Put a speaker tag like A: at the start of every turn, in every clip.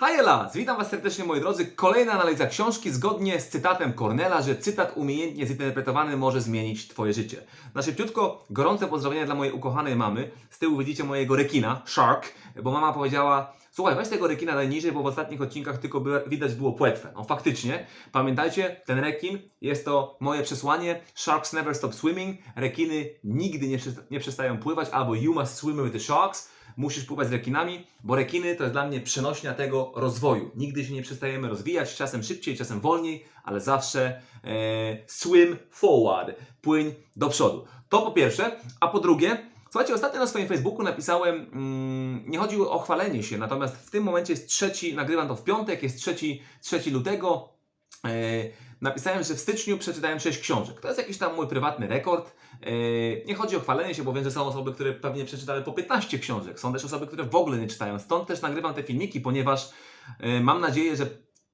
A: Lads, witam Was serdecznie moi drodzy. Kolejna analiza książki zgodnie z cytatem Cornela, że cytat umiejętnie zinterpretowany może zmienić Twoje życie. Na szybciutko, gorące pozdrowienia dla mojej ukochanej mamy. Z tyłu widzicie mojego rekina, Shark, bo mama powiedziała Słuchaj, weź tego rekina najniżej, bo w ostatnich odcinkach tylko by, widać było płetwę. No faktycznie, pamiętajcie, ten rekin jest to moje przesłanie. Sharks never stop swimming. Rekiny nigdy nie, nie przestają pływać, albo you must swim with the sharks. Musisz pływać z rekinami, bo rekiny to jest dla mnie przenośnia tego rozwoju. Nigdy się nie przestajemy rozwijać, czasem szybciej, czasem wolniej, ale zawsze e, swim forward, płyń do przodu. To po pierwsze, a po drugie, Słuchajcie, ostatnio na swoim Facebooku napisałem, mm, nie chodzi o chwalenie się, natomiast w tym momencie jest trzeci, nagrywam to w piątek, jest trzeci, trzeci lutego. E, napisałem, że w styczniu przeczytałem 6 książek. To jest jakiś tam mój prywatny rekord. E, nie chodzi o chwalenie się, bo wiem, że są osoby, które pewnie przeczytały po 15 książek. Są też osoby, które w ogóle nie czytają. Stąd też nagrywam te filmiki, ponieważ e, mam nadzieję, że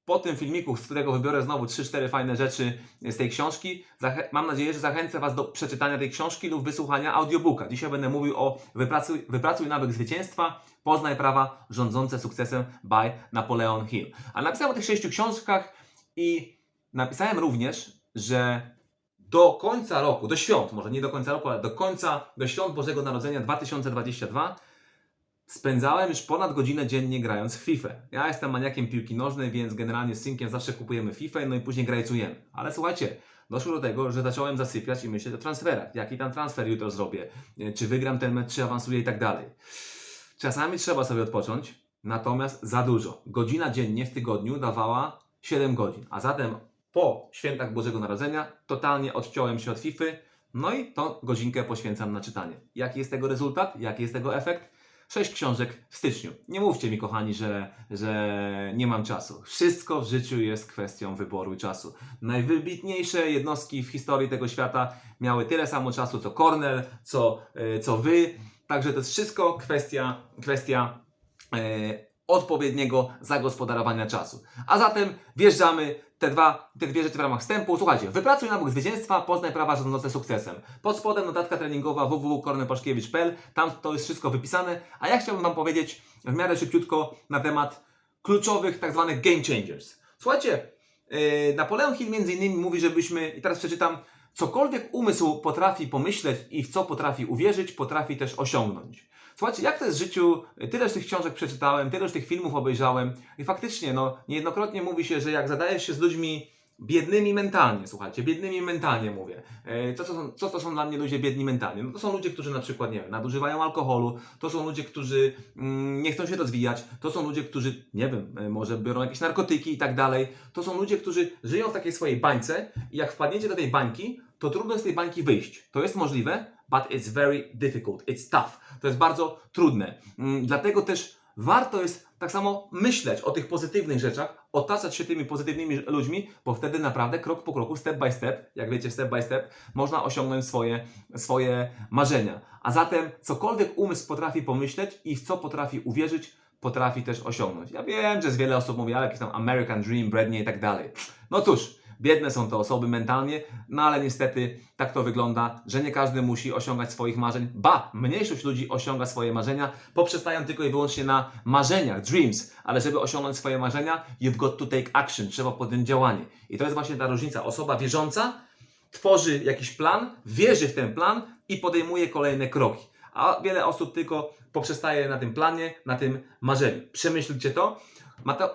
A: po tym filmiku, z którego wybiorę znowu 3-4 fajne rzeczy z tej książki, mam nadzieję, że zachęcę Was do przeczytania tej książki lub wysłuchania audiobooka. Dzisiaj będę mówił o wypracuj, wypracuj nawyk zwycięstwa, poznaj prawa rządzące sukcesem by Napoleon Hill. Ale napisałem o tych sześciu książkach i napisałem również, że do końca roku, do świąt, może nie do końca roku, ale do końca, do świąt Bożego Narodzenia 2022 Spędzałem już ponad godzinę dziennie grając w FIFA. Ja jestem maniakiem piłki nożnej, więc generalnie z synkiem zawsze kupujemy FIFA, no i później grajcujemy. Ale słuchajcie, doszło do tego, że zacząłem zasypiać i myśleć o transferach. Jaki tam transfer jutro zrobię? E, Czy wygram ten mecz, czy awansuję i tak dalej. Czasami trzeba sobie odpocząć, natomiast za dużo. Godzina dziennie w tygodniu dawała 7 godzin. A zatem po świętach Bożego Narodzenia totalnie odciąłem się od FIFA, no i tą godzinkę poświęcam na czytanie. Jaki jest tego rezultat? Jaki jest tego efekt? Sześć książek w styczniu. Nie mówcie mi, kochani, że, że nie mam czasu. Wszystko w życiu jest kwestią wyboru czasu. Najwybitniejsze jednostki w historii tego świata miały tyle samo czasu co Cornell, co, e, co wy. Także to jest wszystko kwestia, kwestia e, odpowiedniego zagospodarowania czasu. A zatem wjeżdżamy te, dwa, te dwie rzeczy w ramach wstępu. Słuchajcie, wypracuj nabór zwycięstwa, poznaj prawa rządzące sukcesem. Pod spodem notatka treningowa www.kornepaszkiewicz.pl, tam to jest wszystko wypisane, a ja chciałbym Wam powiedzieć w miarę szybciutko na temat kluczowych tak zwanych game changers. Słuchajcie, yy, Napoleon Hill między innymi mówi, żebyśmy, i teraz przeczytam, cokolwiek umysł potrafi pomyśleć i w co potrafi uwierzyć, potrafi też osiągnąć. Słuchajcie, jak to jest w życiu? Tyleż tych książek przeczytałem, tyleż tych filmów obejrzałem i faktycznie, no, niejednokrotnie mówi się, że jak zadajesz się z ludźmi biednymi mentalnie, słuchajcie, biednymi mentalnie mówię. E, Co to, są, co to są dla mnie ludzie biedni mentalnie? No to są ludzie, którzy na przykład, nie wiem, nadużywają alkoholu, to są ludzie, którzy mm, nie chcą się rozwijać, to są ludzie, którzy, nie wiem, e, może biorą jakieś narkotyki i tak dalej. To są ludzie, którzy żyją w takiej swojej bańce i jak wpadniecie do tej bańki, to trudno z tej bańki wyjść. To jest możliwe, but it's very difficult, it's tough. To jest bardzo trudne. Mm, Dlatego też warto jest tak samo myśleć o tych pozytywnych rzeczach, otaczać się tymi pozytywnymi ludźmi, bo wtedy naprawdę krok po kroku, step by step, jak wiecie, step by step, można osiągnąć swoje, swoje marzenia. A zatem cokolwiek umysł potrafi pomyśleć i w co potrafi uwierzyć, potrafi też osiągnąć. Ja wiem, że z wiele osób mówi, ale jakiś tam American Dream, Bradney i tak dalej. No cóż, biedne są to osoby mentalnie, no ale niestety tak to wygląda, że nie każdy musi osiągać swoich marzeń. Ba, mniejszość ludzi osiąga swoje marzenia, poprzestają tylko i wyłącznie na marzeniach, dreams, ale żeby osiągnąć swoje marzenia, you've got to take action, trzeba podjąć działanie. I to jest właśnie ta różnica. Osoba wierząca tworzy jakiś plan, wierzy w ten plan i podejmuje kolejne kroki. A wiele osób tylko poprzestaje na tym planie, na tym marzeniu. Przemyślcie to.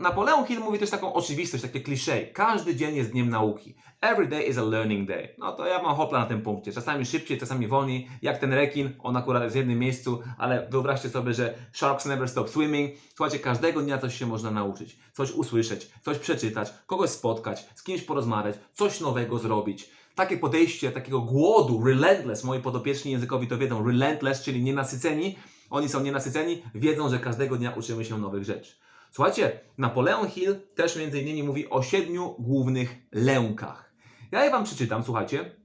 A: Napoleon Hill mówi też taką oczywistość, takie klisze. Każdy dzień jest dniem nauki. Every day is a learning day. No to ja mam hopla na tym punkcie. Czasami szybciej, czasami wolniej. Jak ten rekin, on akurat jest w jednym miejscu, ale wyobraźcie sobie, że sharks never stop swimming. Słuchajcie, każdego dnia coś się można nauczyć. Coś usłyszeć, coś przeczytać, kogoś spotkać, z kimś porozmawiać, coś nowego zrobić. Takie podejście, takiego głodu, relentless, moi podopieczni językowi to wiedzą, relentless, czyli nienasyceni, oni są nienasyceni, wiedzą, że każdego dnia uczymy się nowych rzeczy. Słuchajcie, Napoleon Hill też między innymi mówi o siedmiu głównych lękach. Ja je Wam przeczytam, słuchajcie.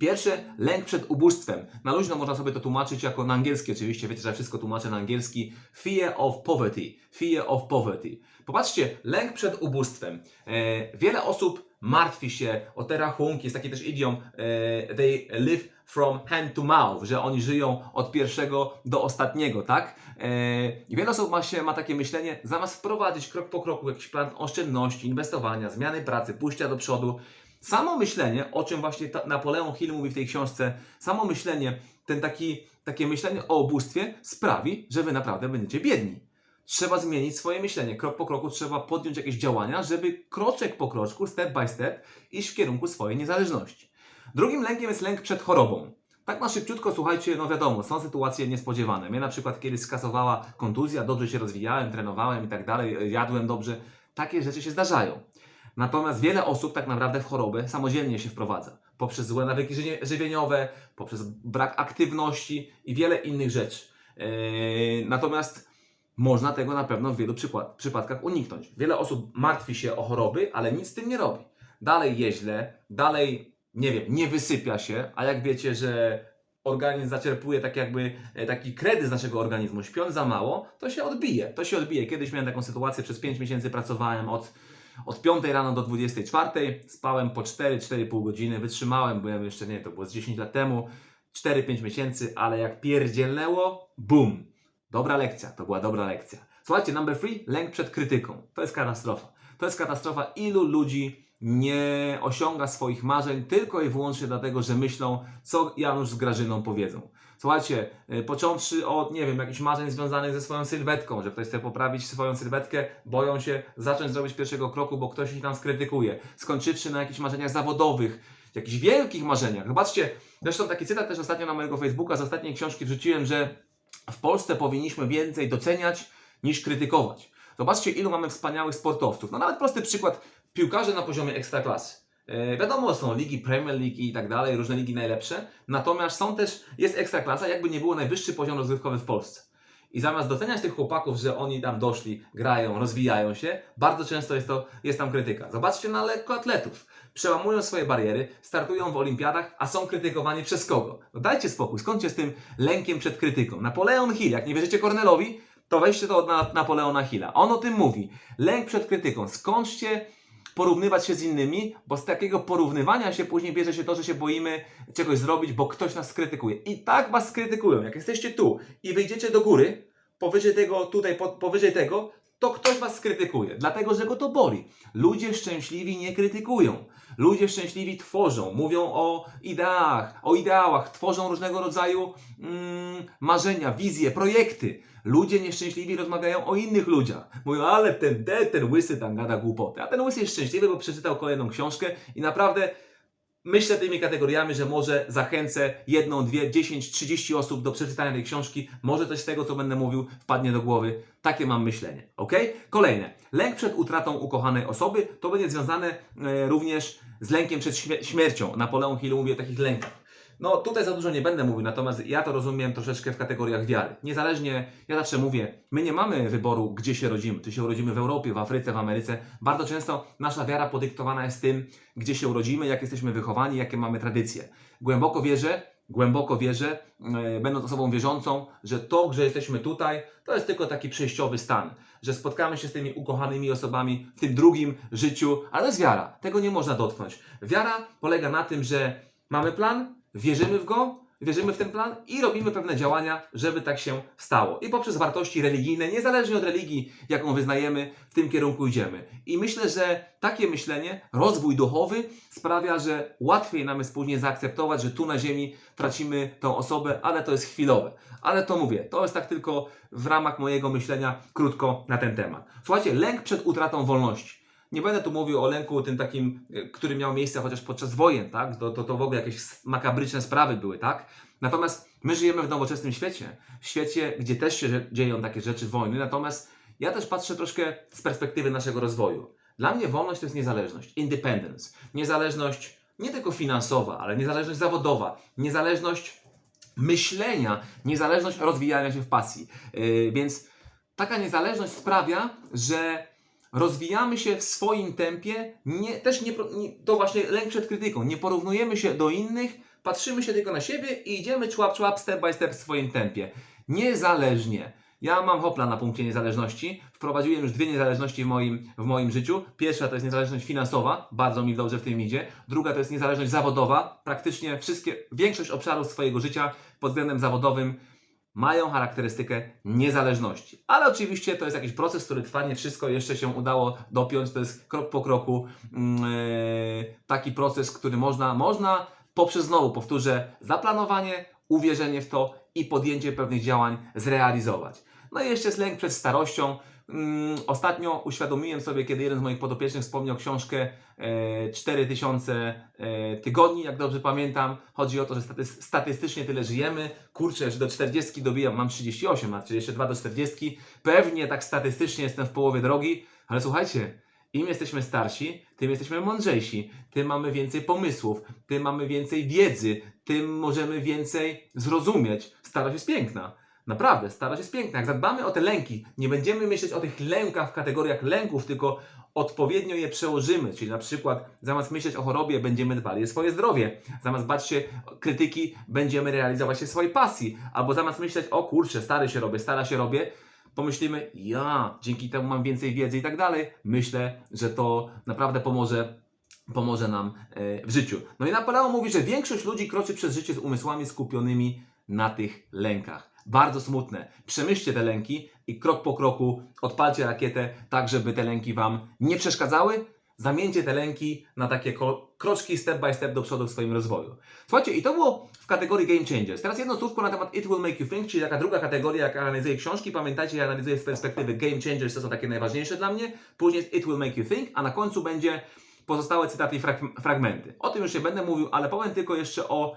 A: Pierwszy, lęk przed ubóstwem. Na luźno można sobie to tłumaczyć jako na angielski oczywiście, wiecie, że ja wszystko tłumaczę na angielski. Fear of poverty. Fear of poverty. Popatrzcie, lęk przed ubóstwem. E, wiele osób martwi się o te rachunki, jest taki też idiom, e, they live from hand to mouth, że oni żyją od pierwszego do ostatniego, tak? Eee, I wiele osób ma, się, ma takie myślenie, zamiast wprowadzić krok po kroku jakiś plan oszczędności, inwestowania, zmiany pracy, pójścia do przodu, samo myślenie, o czym właśnie Napoleon Hill mówi w tej książce, samo myślenie, ten taki, takie myślenie o ubóstwie sprawi, że wy naprawdę będziecie biedni. Trzeba zmienić swoje myślenie. Krok po kroku trzeba podjąć jakieś działania, żeby kroczek po kroczku, step by step, iść w kierunku swojej niezależności. Drugim lękiem jest lęk przed chorobą. Tak na szybciutko, słuchajcie, no wiadomo, są sytuacje niespodziewane. Mnie na przykład kiedyś skasowała kontuzja, dobrze się rozwijałem, trenowałem i tak dalej, jadłem dobrze. Takie rzeczy się zdarzają. Natomiast wiele osób tak naprawdę w chorobę samodzielnie się wprowadza. Poprzez złe nawyki żywie- żywieniowe, poprzez brak aktywności i wiele innych rzeczy. Yy, natomiast można tego na pewno w wielu przypadkach uniknąć. Wiele osób martwi się o choroby, ale nic z tym nie robi. Dalej je źle, dalej, nie wiem, nie wysypia się, a jak wiecie, że organizm zaczerpuje tak jakby e, taki kredyt z naszego organizmu, śpiąc za mało, to się odbije. To się odbije. Kiedyś miałem taką sytuację, przez 5 miesięcy pracowałem od, od 5 rano do 24, spałem po 4-4,5 godziny, wytrzymałem, byłem jeszcze, nie to było z 10 lat temu, 4-5 miesięcy, ale jak pierdzielnęło, bum, Dobra lekcja, to była dobra lekcja. Słuchajcie, number three, lęk przed krytyką. To jest katastrofa. To jest katastrofa, ilu ludzi nie osiąga swoich marzeń tylko i wyłącznie dlatego, że myślą, co Janusz z Grażyną powiedzą. Słuchajcie, y, począwszy od, nie wiem, jakichś marzeń związanych ze swoją sylwetką, że ktoś chce poprawić swoją sylwetkę, boją się zacząć robić pierwszego kroku, bo ktoś ich tam skrytykuje. Skończywszy na jakichś marzeniach zawodowych, jakichś wielkich marzeniach. Zobaczcie, zresztą taki cytat też ostatnio na mojego Facebooka z ostatniej książki wrzuciłem, że w Polsce powinniśmy więcej doceniać niż krytykować. Zobaczcie, ilu mamy wspaniałych sportowców. No nawet prosty przykład, piłkarze na poziomie ekstraklasy. E, wiadomo, są ligi Premier League i tak dalej, różne ligi najlepsze, natomiast są też, jest ekstraklasa, jakby nie było najwyższy poziom rozgrywkowy w Polsce. I zamiast doceniać tych chłopaków, że oni tam doszli, grają, rozwijają się, bardzo często jest, to, jest tam krytyka. Zobaczcie na lekkoatletów. Przełamują swoje bariery, startują w olimpiadach, a są krytykowani przez kogo? No dajcie spokój, skończcie z tym lękiem przed krytyką. Napoleon Hill, jak nie wierzycie Cornelowi, to weźcie to od Na- Napoleona Hilla. On o tym mówi. Lęk przed krytyką. Skończcie porównywać się z innymi, bo z takiego porównywania się później bierze się to, że się boimy czegoś zrobić, bo ktoś nas skrytykuje. I tak was skrytykują. Jak jesteście tu i wyjdziecie do góry, powyżej tego, tutaj, po, powyżej tego, to ktoś was skrytykuje, dlatego że go to boli. Ludzie szczęśliwi nie krytykują. Ludzie szczęśliwi tworzą, mówią o ideach, o ideałach, tworzą różnego rodzaju mm, marzenia, wizje, projekty. Ludzie nieszczęśliwi rozmawiają o innych ludziach. Mówią, ale ten, ten, ten łysy tam gada głupoty. A ten łysy jest szczęśliwy, bo przeczytał kolejną książkę i naprawdę myślę tymi kategoriami, że może zachęcę jedną, dwie, dziesięć, trzydzieści osób do przeczytania tej książki. Może coś z tego, co będę mówił, wpadnie do głowy. Takie mam myślenie. Ok? Kolejne. Lęk przed utratą ukochanej osoby to będzie związane e, również z lękiem przed śmie- śmiercią. Napoleon Hill mówi o takich lękach. No tutaj za dużo nie będę mówił, natomiast ja to rozumiem troszeczkę w kategoriach wiary. Niezależnie, ja zawsze mówię, my nie mamy wyboru, gdzie się rodzimy. Czy się urodzimy w Europie, w Afryce, w Ameryce. Bardzo często nasza wiara podyktowana jest tym, gdzie się urodzimy, jak jesteśmy wychowani, jakie mamy tradycje. Głęboko wierzę, głęboko wierzę, e, będąc osobą wierzącą, że to, że jesteśmy tutaj, to jest tylko taki przejściowy stan. Że spotkamy się z tymi ukochanymi osobami w tym drugim życiu, ale jest wiara. Tego nie można dotknąć. Wiara polega na tym, że mamy plan, wierzymy w go, wierzymy w ten plan i robimy pewne działania, żeby tak się stało. I poprzez wartości religijne, niezależnie od religii, jaką wyznajemy, w tym kierunku idziemy. I myślę, że takie myślenie, rozwój duchowy sprawia, że łatwiej nam jest później zaakceptować, że tu na ziemi tracimy tą osobę, ale to jest chwilowe. Ale to mówię, to jest tak tylko w ramach mojego myślenia krótko na ten temat. Słuchajcie, lęk przed utratą wolności. Nie będę tu mówił o lęku tym takim, y, który miał miejsce chociaż podczas wojen, tak? To, to, to w ogóle jakieś makabryczne sprawy były, tak? Natomiast my żyjemy w nowoczesnym świecie. W świecie, gdzie też się dzie- dzieją takie rzeczy, wojny. Natomiast ja też patrzę troszkę z perspektywy naszego rozwoju. Dla mnie wolność to jest niezależność, independence. Niezależność nie tylko finansowa, ale niezależność zawodowa, niezależność myślenia, niezależność rozwijania się w pasji. Yy, więc taka niezależność sprawia, że rozwijamy się w swoim tempie, nie, też nie, nie, to właśnie lęk przed krytyką, nie porównujemy się do innych, patrzymy się tylko na siebie i idziemy człap, człap, step by step w swoim tempie. Niezależnie. Ja mam hopla na punkcie niezależności. Wprowadziłem już dwie niezależności w moim, w moim życiu. Pierwsza to jest niezależność finansowa, bardzo mi dobrze w tym idzie. Druga to jest niezależność zawodowa. Praktycznie wszystkie, większość obszarów swojego życia pod względem zawodowym mają charakterystykę niezależności. Ale oczywiście to jest jakiś proces, który trwa, nie wszystko jeszcze się udało dopiąć, to jest krok po kroku e, taki proces, który można, można poprzez znowu powtórzę, zaplanowanie, uwierzenie w to i podjęcie pewnych działań zrealizować. No i jeszcze jest lęk przed starością. Mm, Ostatnio uświadomiłem sobie, kiedy jeden z moich podopiecznych wspomniał książkę e, 4000 e, tygodni, jak dobrze pamiętam. Chodzi o to, że staty statystycznie tyle żyjemy. Kurczę, że do 40 dobijam, mam 38, a 32 do 40. Pewnie tak statystycznie jestem w połowie drogi, ale słuchajcie, im jesteśmy starsi, tym jesteśmy mądrzejsi, tym mamy więcej pomysłów, tym mamy więcej wiedzy, tym możemy więcej zrozumieć. Starość jest piękna. Naprawdę, starość jest piękna. Jak zadbamy o te lęki, nie będziemy myśleć o tych lękach w kategoriach lęków, tylko odpowiednio je przełożymy. Czyli na przykład zamiast myśleć o chorobie, będziemy dbali o swoje zdrowie. Zamiast bać się krytyki, będziemy realizować się swojej pasji. Albo zamiast myśleć, o kurczę, stary się robię, stara się robię, pomyślimy, ja, dzięki temu mam więcej wiedzy i tak dalej. Myślę, że to naprawdę pomoże pomoże nam e, w życiu. No i Napoleon mówi, że większość ludzi kroczy przez życie z umysłami skupionymi na tych lękach. Bardzo smutne. Przemyślcie te lęki i krok po kroku odpalcie rakietę, tak żeby te lęki Wam nie przeszkadzały. Zamieńcie te lęki na takie kroczki step by step do przodu w swoim rozwoju. Słuchajcie, i to było w kategorii Game Changers. Teraz jedno słówko na temat It Will Make You Think, czyli taka druga kategoria, jak analizuję książki. Pamiętajcie, ja analizuję z perspektywy Game Changers, to są takie najważniejsze dla mnie. Później jest It Will Make You Think, a na końcu będzie pozostałe cytaty i frag- fragmenty. O tym już nie będę mówił, ale powiem tylko jeszcze o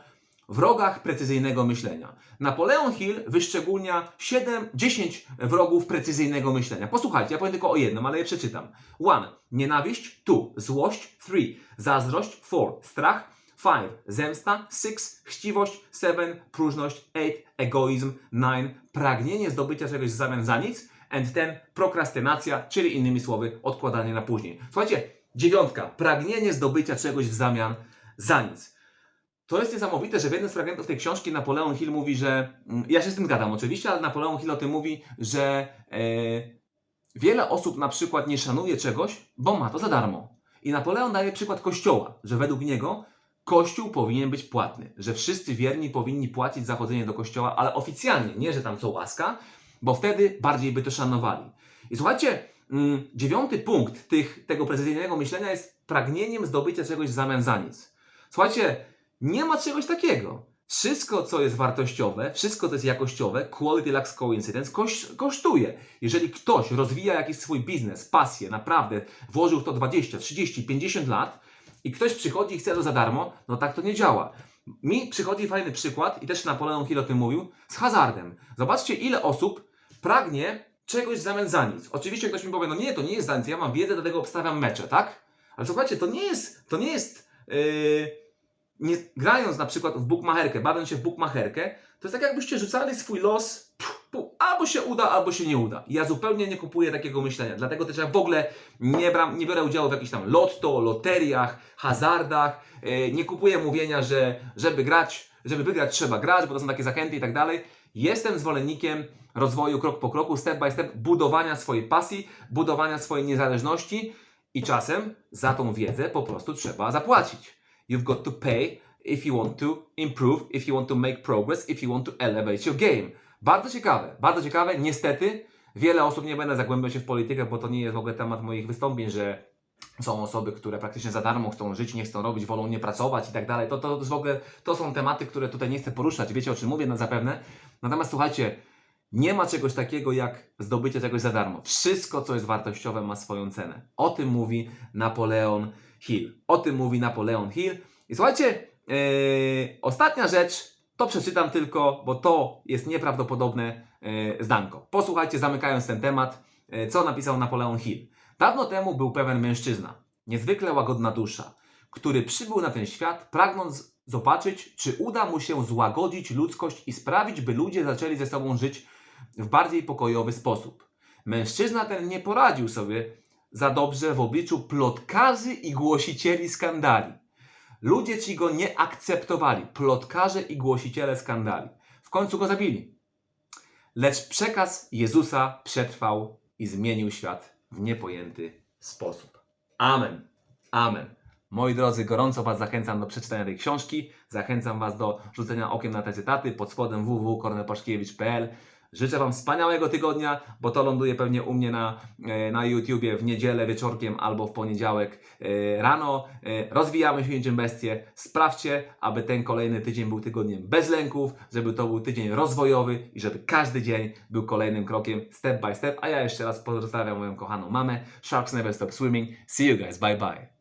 A: wrogach precyzyjnego myślenia. Napoleon Hill wyszczególnia 7, 10 wrogów precyzyjnego myślenia. Posłuchajcie, ja powiem tylko o jednym, ale je przeczytam. 1. Nienawiść. 2. Złość. 3. Zazdrość. 4. Strach. 5. Zemsta. 6. Chciwość. 7. Próżność. 8. Egoizm. 9. Pragnienie zdobycia czegoś w zamian za nic. And 10. Prokrastynacja, czyli innymi słowy odkładanie na później. Słuchajcie, dziewiątka. Pragnienie zdobycia czegoś w zamian za nic. To jest niesamowite, że w jednym z fragmentów tej książki Napoleon Hill mówi, że. mm, Ja się z tym zgadzam oczywiście, ale Napoleon Hill o tym mówi, że e, wiele osób na przykład nie szanuje czegoś, bo ma to za darmo. I Napoleon daje przykład kościoła, że według niego kościół powinien być płatny, że wszyscy wierni powinni płacić za chodzenie do kościoła, ale oficjalnie, nie że tam co łaska, bo wtedy bardziej by to szanowali. I słuchajcie, mm, dziewiąty punkt tych, tego precyzyjnego myślenia jest pragnieniem zdobycia czegoś w zamian za nic. Słuchajcie, nie ma czegoś takiego. Wszystko, co jest wartościowe, wszystko, co jest jakościowe, quality lacks coincidence, kosz, kosztuje. Jeżeli ktoś rozwija jakiś swój biznes, pasję, naprawdę włożył w to 20, 30, 50 lat i ktoś przychodzi i chce to za darmo, no tak to nie działa. Mi przychodzi fajny przykład, i też Napoleon Hill o tym mówił, z hazardem. Zobaczcie, ile osób pragnie czegoś w zamian za nic. Oczywiście ktoś mi powie, no nie, to nie jest za nic, ja mam wiedzę, do tego obstawiam mecze, tak? Ale słuchajcie, to nie jest, to nie jest... Yy nie, grając na przykład w bukmacherkę, bawiąc się w bukmacherkę, to jest tak jakbyście rzucali swój los, pff, albo się uda, albo się nie uda. Ja zupełnie nie kupuję takiego myślenia, dlatego też ja w ogóle nie, bram, nie biorę udziału w jakichś tam lotto, loteriach, hazardach, yy, nie kupuję mówienia, że żeby grać, żeby wygrać trzeba grać, bo to są takie zachęty i tak dalej. Jestem zwolennikiem rozwoju krok po kroku, step by step, budowania swojej pasji, budowania swojej niezależności i czasem za tą wiedzę po prostu trzeba zapłacić. You've got to pay if you want to improve, if you want to make progress, if you want to elevate your game. Bardzo ciekawe, bardzo ciekawe. Niestety, wiele osób, nie będę zagłębiał się w politykę, bo to nie jest w ogóle temat moich wystąpień, że są osoby, które praktycznie za darmo chcą żyć, nie chcą robić, wolą nie pracować i tak dalej. To, to, jest w ogóle, to są tematy, które tutaj nie chcę poruszać. Wiecie o czym mówię, no zapewne. Natomiast słuchajcie, nie ma czegoś takiego jak zdobycie czegoś za darmo. Wszystko, co jest wartościowe, ma swoją cenę. O tym mówi Napoleon Hill. O tym mówi Napoleon Hill. I słuchajcie, yy, ostatnia rzecz, to przeczytam tylko, bo to jest nieprawdopodobne yy, zdanko. Posłuchajcie, zamykając ten temat, yy, co napisał Napoleon Hill. Dawno temu był pewien mężczyzna, niezwykle łagodna dusza, który przybył na ten świat, pragnąc zobaczyć, czy uda mu się złagodzić ludzkość i sprawić, by ludzie zaczęli ze sobą żyć w bardziej pokojowy sposób. Mężczyzna ten nie poradził sobie za dobrze w obliczu plotkarzy i głosicieli skandali. Ludzie ci go nie akceptowali, plotkarze i głosiciele skandali. W końcu go zabili. lecz przekaz Jezusa przetrwał i zmienił świat w niepojęty sposób. Amen. Amen. Moi drodzy, gorąco Was zachęcam do przeczytania tej książki. Zachęcam Was do rzucenia okiem na te cytaty pod spodem www.kornelpaszkiewicz.pl. Życzę Wam wspaniałego tygodnia, bo to ląduje pewnie u mnie na, e, na YouTubie w niedzielę wieczorkiem albo w poniedziałek e, rano. E, Rozwijamy się niczym bestie. Sprawdźcie, aby ten kolejny tydzień był tygodniem bez lęków, żeby to był tydzień rozwojowy i żeby każdy dzień był kolejnym krokiem step by step. A ja jeszcze raz pozdrawiam moją kochaną mamę. Sharks never stop swimming. See you guys. Bye bye.